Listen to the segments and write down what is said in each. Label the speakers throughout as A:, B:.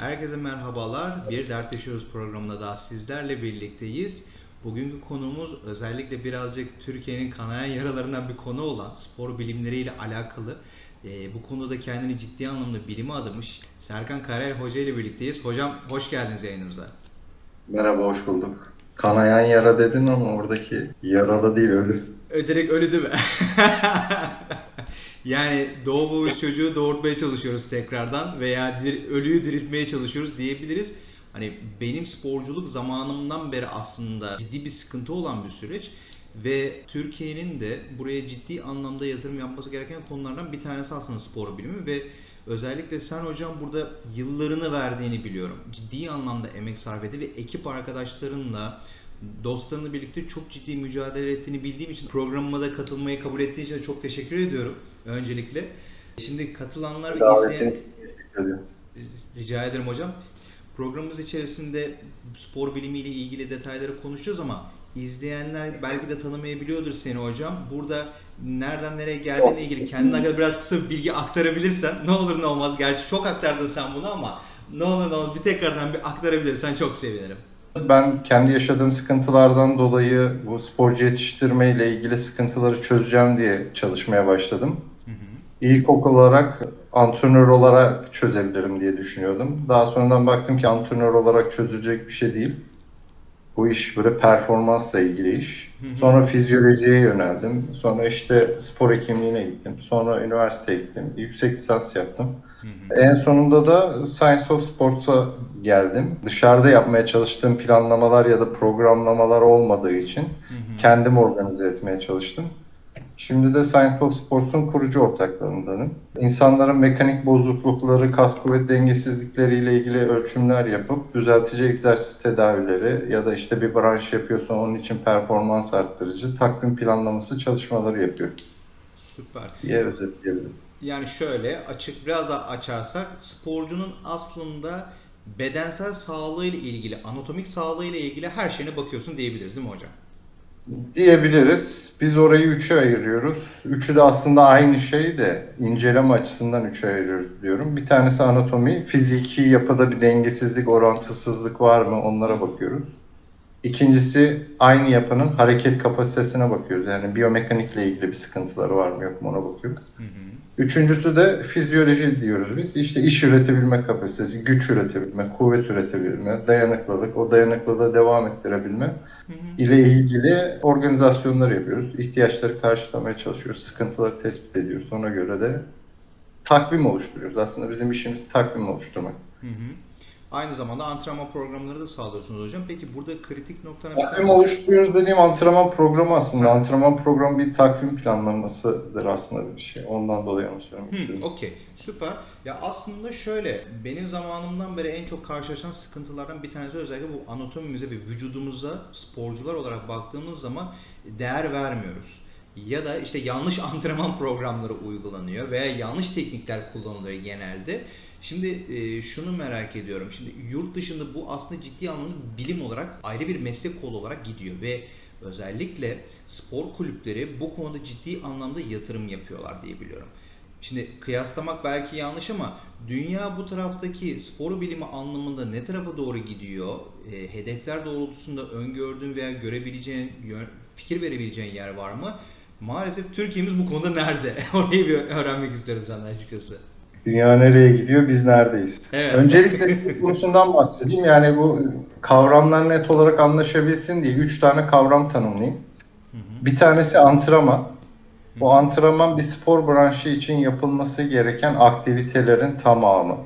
A: Herkese merhabalar. Bir Dert Yaşıyoruz programında daha sizlerle birlikteyiz. Bugünkü konumuz özellikle birazcık Türkiye'nin kanayan yaralarından bir konu olan spor bilimleriyle alakalı. Ee, bu konuda kendini ciddi anlamda bilime adamış Serkan Karayel Hoca ile birlikteyiz. Hocam hoş geldiniz yayınımıza.
B: Merhaba, hoş bulduk. Kanayan yara dedin ama oradaki yaralı değil, ölü.
A: Ö, Direkt öyle değil mi? yani doğmamış çocuğu doğurtmaya çalışıyoruz tekrardan veya dir- ölüyü diriltmeye çalışıyoruz diyebiliriz. Hani benim sporculuk zamanımdan beri aslında ciddi bir sıkıntı olan bir süreç ve Türkiye'nin de buraya ciddi anlamda yatırım yapması gereken konulardan bir tanesi aslında spor bilimi ve özellikle sen hocam burada yıllarını verdiğini biliyorum. Ciddi anlamda emek sarf etti ve ekip arkadaşlarınla dostlarınla birlikte çok ciddi mücadele ettiğini bildiğim için programıma da katılmayı kabul ettiğin için çok teşekkür ediyorum öncelikle. Şimdi katılanlar ve izleyen... Rica ederim hocam. Programımız içerisinde spor bilimiyle ilgili detayları konuşacağız ama izleyenler belki de tanımayabiliyordur seni hocam. Burada nereden nereye geldiğine ilgili kendine kadar biraz kısa bir bilgi aktarabilirsen ne olur ne olmaz. Gerçi çok aktardın sen bunu ama ne olur ne olmaz bir tekrardan bir aktarabilirsen çok sevinirim.
B: Ben kendi yaşadığım sıkıntılardan dolayı bu sporcu yetiştirme ile ilgili sıkıntıları çözeceğim diye çalışmaya başladım. İlkokul olarak antrenör olarak çözebilirim diye düşünüyordum. Daha sonradan baktım ki antrenör olarak çözülecek bir şey değil. Bu iş böyle performansla ilgili iş.
A: Hı hı.
B: Sonra fizyolojiye yöneldim. Sonra işte spor hekimliğine gittim. Sonra üniversiteye gittim. Yüksek lisans yaptım. En sonunda da Science of Sports'a geldim. Dışarıda yapmaya çalıştığım planlamalar ya da programlamalar olmadığı için kendim organize etmeye çalıştım. Şimdi de Science of Sports'un kurucu ortaklarındanım. İnsanların mekanik bozuklukları, kas kuvvet dengesizlikleriyle ilgili ölçümler yapıp düzeltici egzersiz tedavileri ya da işte bir branş yapıyorsan onun için performans arttırıcı takvim planlaması çalışmaları yapıyor
A: Süper.
B: diye özetleyebilirim.
A: Yani şöyle açık biraz daha açarsak sporcunun aslında bedensel sağlığıyla ilgili, anatomik sağlığıyla ilgili her şeyine bakıyorsun diyebiliriz değil mi hocam?
B: Diyebiliriz. Biz orayı üçe ayırıyoruz. Üçü de aslında aynı şey de inceleme açısından üçe ayırıyoruz diyorum. Bir tanesi anatomi. Fiziki yapıda bir dengesizlik, orantısızlık var mı onlara bakıyoruz. İkincisi aynı yapının hareket kapasitesine bakıyoruz. Yani biyomekanikle ilgili bir sıkıntıları var mı yok mu ona bakıyoruz.
A: Hı hı.
B: Üçüncüsü de fizyoloji diyoruz biz. İşte iş üretebilme kapasitesi, güç üretebilme, kuvvet üretebilme, dayanıklılık, o dayanıklılığı devam ettirebilme
A: Hı hı.
B: ile ilgili organizasyonlar yapıyoruz. İhtiyaçları karşılamaya çalışıyoruz. Sıkıntıları tespit ediyoruz. Ona göre de takvim oluşturuyoruz. Aslında bizim işimiz takvim oluşturmak.
A: Hı hı. Aynı zamanda antrenman programları da sağlıyorsunuz hocam. Peki burada kritik noktalar bir
B: Takvim oluşturuyoruz dediğim antrenman programı aslında. Antrenman programı bir takvim planlamasıdır aslında bir şey. Ondan dolayı onu söylemek
A: Hı,
B: istedim.
A: Okey, süper. Ya aslında şöyle, benim zamanımdan beri en çok karşılaşan sıkıntılardan bir tanesi özellikle bu anatomimize ve vücudumuza sporcular olarak baktığımız zaman değer vermiyoruz. Ya da işte yanlış antrenman programları uygulanıyor veya yanlış teknikler kullanılıyor genelde. Şimdi e, şunu merak ediyorum. Şimdi yurt dışında bu aslında ciddi anlamda bilim olarak ayrı bir meslek kolu olarak gidiyor ve özellikle spor kulüpleri bu konuda ciddi anlamda yatırım yapıyorlar diye biliyorum. Şimdi kıyaslamak belki yanlış ama dünya bu taraftaki spor bilimi anlamında ne tarafa doğru gidiyor? E, hedefler doğrultusunda öngördüğün veya görebileceğin, fikir verebileceğin yer var mı? Maalesef Türkiye'miz bu konuda nerede? Orayı bir öğrenmek isterim senden açıkçası.
B: Dünya nereye gidiyor, biz neredeyiz?
A: Evet.
B: Öncelikle konusundan bahsedeyim. Yani bu kavramlar net olarak anlaşabilsin diye üç tane kavram tanımlayayım.
A: Hı hı.
B: Bir tanesi antrenman. Bu antrenman bir spor branşı için yapılması gereken aktivitelerin tamamı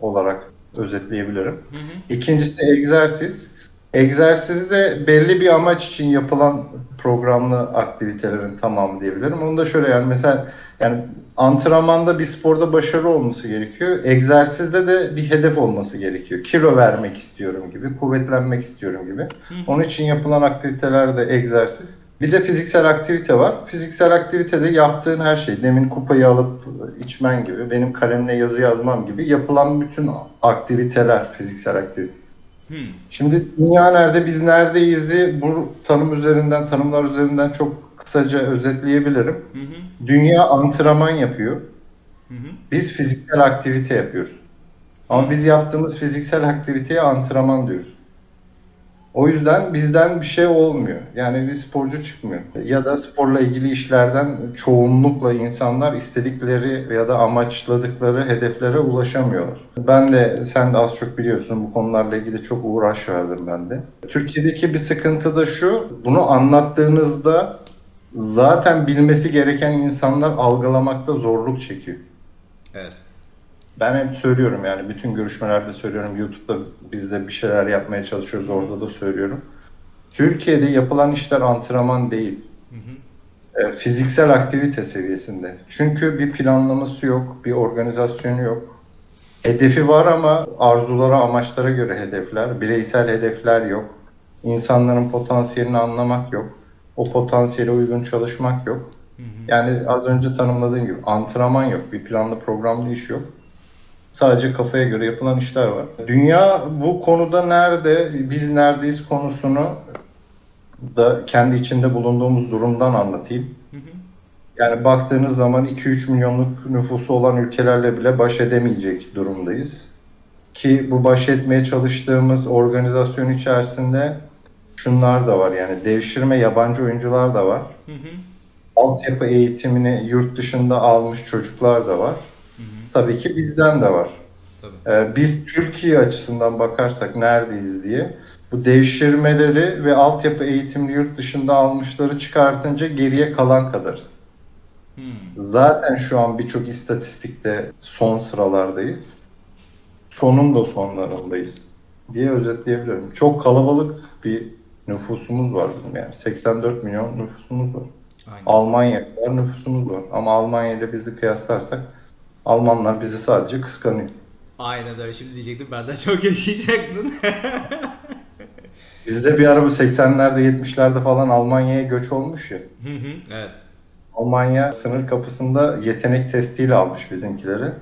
B: olarak özetleyebilirim.
A: Hı hı.
B: İkincisi egzersiz. Egzersiz de belli bir amaç için yapılan programlı aktivitelerin tamamı diyebilirim. Onu da şöyle yani mesela yani antrenmanda bir sporda başarılı olması gerekiyor. Egzersizde de bir hedef olması gerekiyor. Kilo vermek istiyorum gibi, kuvvetlenmek istiyorum gibi.
A: Hı.
B: Onun için yapılan aktiviteler de egzersiz. Bir de fiziksel aktivite var. Fiziksel aktivitede yaptığın her şey, demin kupayı alıp içmen gibi, benim kalemle yazı yazmam gibi yapılan bütün aktiviteler fiziksel aktivite.
A: Hı.
B: Şimdi dünya nerede, biz neredeyiz'i bu tanım üzerinden, tanımlar üzerinden çok kısaca özetleyebilirim.
A: Hı hı.
B: Dünya antrenman yapıyor.
A: Hı hı.
B: Biz fiziksel aktivite yapıyoruz. Ama biz yaptığımız fiziksel aktiviteye antrenman diyoruz. O yüzden bizden bir şey olmuyor. Yani bir sporcu çıkmıyor. Ya da sporla ilgili işlerden çoğunlukla insanlar istedikleri ya da amaçladıkları hedeflere ulaşamıyorlar. Ben de sen de az çok biliyorsun bu konularla ilgili çok uğraş verdim ben de. Türkiye'deki bir sıkıntı da şu. Bunu anlattığınızda zaten bilmesi gereken insanlar algılamakta zorluk çekiyor.
A: Evet.
B: Ben hep söylüyorum yani bütün görüşmelerde söylüyorum. YouTube'da biz de bir şeyler yapmaya çalışıyoruz. Orada da söylüyorum. Türkiye'de yapılan işler antrenman değil.
A: Hı hı.
B: e, fiziksel aktivite seviyesinde. Çünkü bir planlaması yok, bir organizasyonu yok. Hedefi var ama arzulara, amaçlara göre hedefler, bireysel hedefler yok. İnsanların potansiyelini anlamak yok. O potansiyele uygun çalışmak yok.
A: Hı hı.
B: Yani az önce tanımladığım gibi antrenman yok, bir planlı programlı iş yok. Sadece kafaya göre yapılan işler var. Dünya bu konuda nerede, biz neredeyiz konusunu da kendi içinde bulunduğumuz durumdan anlatayım.
A: Hı hı.
B: Yani baktığınız zaman 2-3 milyonluk nüfusu olan ülkelerle bile baş edemeyecek durumdayız. Ki bu baş etmeye çalıştığımız organizasyon içerisinde şunlar da var yani devşirme yabancı oyuncular da var.
A: Hı hı.
B: Altyapı eğitimini yurt dışında almış çocuklar da var. Tabii ki bizden de var.
A: Tabii.
B: Ee, biz Türkiye açısından bakarsak neredeyiz diye bu devşirmeleri ve altyapı eğitimini yurt dışında almışları çıkartınca geriye kalan kadarız.
A: Hı.
B: Zaten şu an birçok istatistikte son sıralardayız. Sonun da sonlarındayız diye özetleyebilirim. Çok kalabalık bir nüfusumuz var bizim yani. 84 milyon nüfusumuz var.
A: Aynen.
B: Almanya kadar nüfusumuz var. Ama Almanya ile bizi kıyaslarsak Almanlar bizi sadece kıskanıyor.
A: Aynen öyle. Şimdi diyecektim benden çok yaşayacaksın.
B: Bizde bir ara bu 80'lerde 70'lerde falan Almanya'ya göç olmuş ya.
A: Hı hı. Evet.
B: Almanya sınır kapısında yetenek testiyle almış bizimkileri.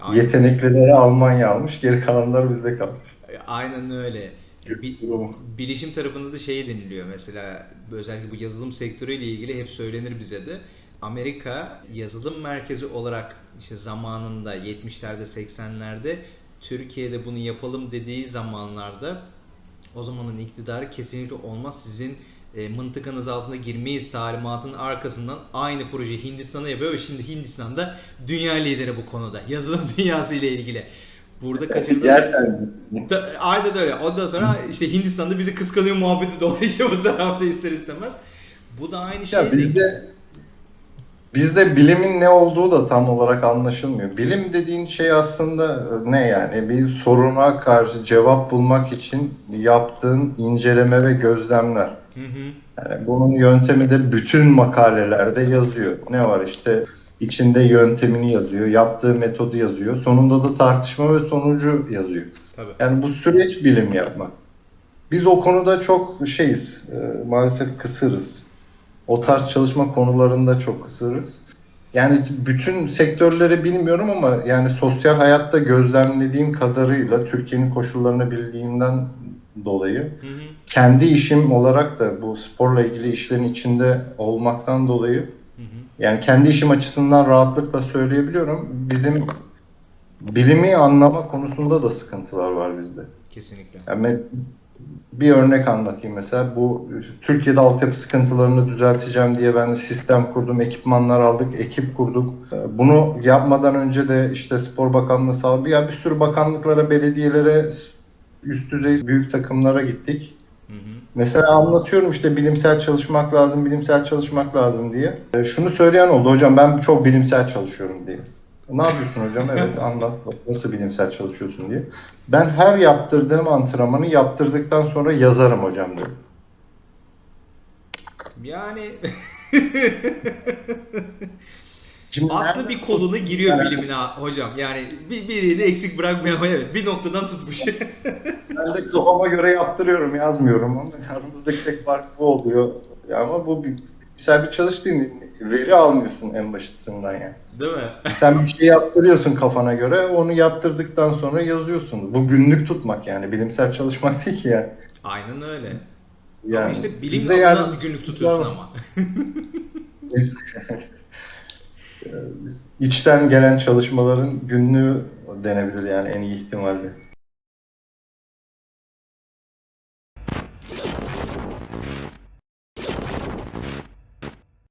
A: Aynen.
B: Yeteneklileri Almanya almış, geri kalanlar bizde kalmış.
A: Aynen öyle. Bi- bilişim tarafında da şey deniliyor mesela özellikle bu yazılım sektörüyle ilgili hep söylenir bize de. Amerika yazılım merkezi olarak işte zamanında 70'lerde 80'lerde Türkiye'de bunu yapalım dediği zamanlarda o zamanın iktidarı kesinlikle olmaz sizin e, mıntıkanız altına girmeyiz talimatının arkasından aynı projeyi Hindistan'a yapıyor ve şimdi Hindistan'da dünya lideri bu konuda yazılım dünyası ile ilgili. Burada kaçırdığımız
B: Yersen
A: Aynen öyle. Ondan sonra işte Hindistan'da bizi kıskanıyor muhabbeti dolayı işte bu tarafta ister istemez. Bu da aynı şey.
B: ya bizde bizde bilimin ne olduğu da tam olarak anlaşılmıyor. Bilim dediğin şey aslında ne yani? Bir soruna karşı cevap bulmak için yaptığın inceleme ve gözlemler.
A: Hı hı.
B: Yani bunun yöntemi de bütün makalelerde yazıyor. Ne var işte içinde yöntemini yazıyor, yaptığı metodu yazıyor. Sonunda da tartışma ve sonucu yazıyor.
A: Tabii.
B: Yani bu süreç bilim yapmak. Biz o konuda çok şeyiz, e, maalesef kısırız. O tarz çalışma konularında çok kısırız. Yani bütün sektörleri bilmiyorum ama yani sosyal hayatta gözlemlediğim kadarıyla Türkiye'nin koşullarını bildiğimden dolayı
A: Hı hı.
B: kendi işim olarak da bu sporla ilgili işlerin içinde olmaktan dolayı
A: Hı hı.
B: yani kendi işim açısından rahatlıkla söyleyebiliyorum. Bizim bilimi anlama konusunda da sıkıntılar var bizde.
A: Kesinlikle.
B: Yani bir örnek anlatayım mesela. Bu Türkiye'de altyapı sıkıntılarını düzelteceğim diye ben de sistem kurdum, ekipmanlar aldık, ekip kurduk. Bunu yapmadan önce de işte Spor Bakanlığı sağladı. Ya bir sürü bakanlıklara, belediyelere, üst düzey büyük takımlara gittik.
A: Hı hı.
B: Mesela anlatıyorum işte bilimsel çalışmak lazım, bilimsel çalışmak lazım diye. E, şunu söyleyen oldu hocam ben çok bilimsel çalışıyorum diye. Ne yapıyorsun hocam? Evet anlat nasıl bilimsel çalışıyorsun diye. Ben her yaptırdığım antrenmanı yaptırdıktan sonra yazarım hocam diyor.
A: Yani
B: Şimdi
A: aslında
B: nerede-
A: bir koluna giriyor
B: Yani-
A: bilimine hocam. Yani bir, birini eksik evet bir noktadan tutmuş.
B: Ben de kafama göre yaptırıyorum, yazmıyorum ama aramızdaki tek fark bu oluyor. Ya ama bu bir, güzel bir çalış değil mi? Veri almıyorsun en başından yani.
A: Değil mi?
B: Sen bir şey yaptırıyorsun kafana göre, onu yaptırdıktan sonra yazıyorsun. Bu günlük tutmak yani, bilimsel çalışmak değil ki yani.
A: Aynen öyle.
B: yani
A: ama işte
B: bizde
A: bilimle
B: yani
A: adına günlük tutuyorsun ama.
B: içten gelen çalışmaların günlüğü denebilir yani en iyi ihtimalle.